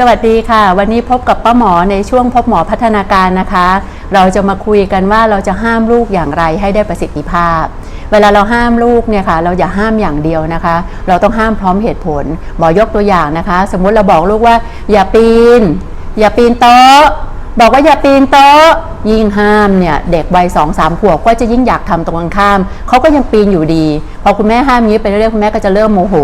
สวัสดีค่ะ วันนี้พบกับป้าหมอในช่วงพบหมอพัฒนาการนะคะ เราจะมาคุยกันว่าเราจะห้ามลูกอย่างไรให้ได้ประสิทธิภาพ เวลาเราห้ามลูกเนี่ยค่ะ เราอย่าห้ามอย่างเดียวนะคะ เราต้องห้ามพร้อมเหตุผล หมอยกตัวอย่างนะคะ สมมุติเราบอกลูกว่า อย่าปีน อย่าปีนโต๊ะ บอกว่าอย่าปีนโต๊ะยิ่งห้ามเนี่ยเด็กวัยสองสามขวบก็จะยิ่งอยากทำตรงกันข้ามเขาก็ยังปีนอยู่ดี พอคุณแม่ห้ามนี้ไปเรื่อยๆคุณแม่ก็จะเริ่มโมโห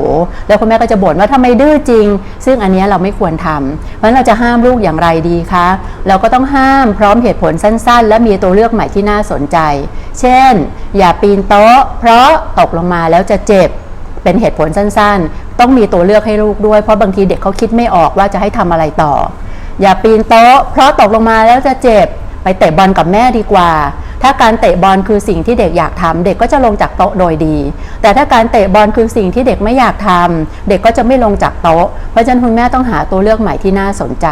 แล้วคุณแม่ก็จะบ่นว่าทำไมดื้อจริง ซึ่งอันนี้เราไม่ควรทำเพราะฉะนั้นเราจะห้ามลูกอย่างไรดีคะเราก็ต้องห้ามพร้อมเหตุผลสั้นๆ และมีตัวเลือกใหม่ที่น่าสนใจ เช่น อย่าปีนโต๊ะ เพราะตกลงมาแล้วจะเจ็บเป็นเหตุผลสั้นๆ ต้องมีตัวเลือกให้ลูกด้วย เพราะบางทีเด็กเขาคิดไม่ออกว่าจะให้ทำอะไรต่อ อย่าปีนโต๊ะ เพราะตกลงมาแล้วจะเจ็บไปเตะบอลกับแม่ดีกว่า ถ้าการเตะบอลคือสิ่งที่เด็กอยากทำเด็กก็จะลงจากโต๊ะโดยดี แต่ถ้าการเตะบอลคือสิ่งที่เด็กไม่อยากทำเด็กก็จะไม่ลงจากโต๊ะ เพราะฉะนั้นคุณแม่ต้องหาตัวเลือกใหม่ที่น่าสนใจ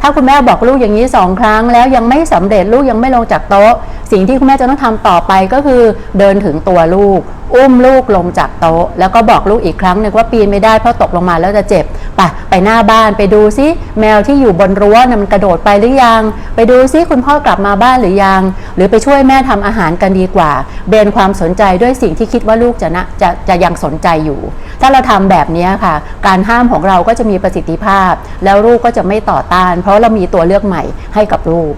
ถ้าคุณแม่บอกลูกอย่างนี้สองครั้ง แล้วยังไม่สำเร็จลูกยังไม่ลงจากโต๊ะ สิ่งที่คุณแม่จะต้องทำต่อไปก็คือ เดินถึงตัวลูก อุ้มลูกลงจากโต๊ะ แล้วก็บอกลูกอีกครั้งหนึ่งว่าปีนไม่ได้เพราะตกลงมาแล้วจะเจ็บ ไปไปหน้าบ้านไปดูซิแมวที่อยู่บนรั้วน่ะมันกระโดดไปหรือยัง ไปดูซิคุณพ่อกลับมาบ้านหรือยัง หรือไปช่วยแม่ทำอาหารกันดีกว่า เบนความสนใจด้วยสิ่งที่คิดว่าลูกจะนะจะจะยังสนใจอยู่ ถ้าเราทำแบบนี้ค่ะ การห้ามของเราก็จะมีประสิทธิภาพ แล้วลูกก็จะไม่ต่อต้าน เพราะเรามีตัวเลือกใหม่ให้กับลูก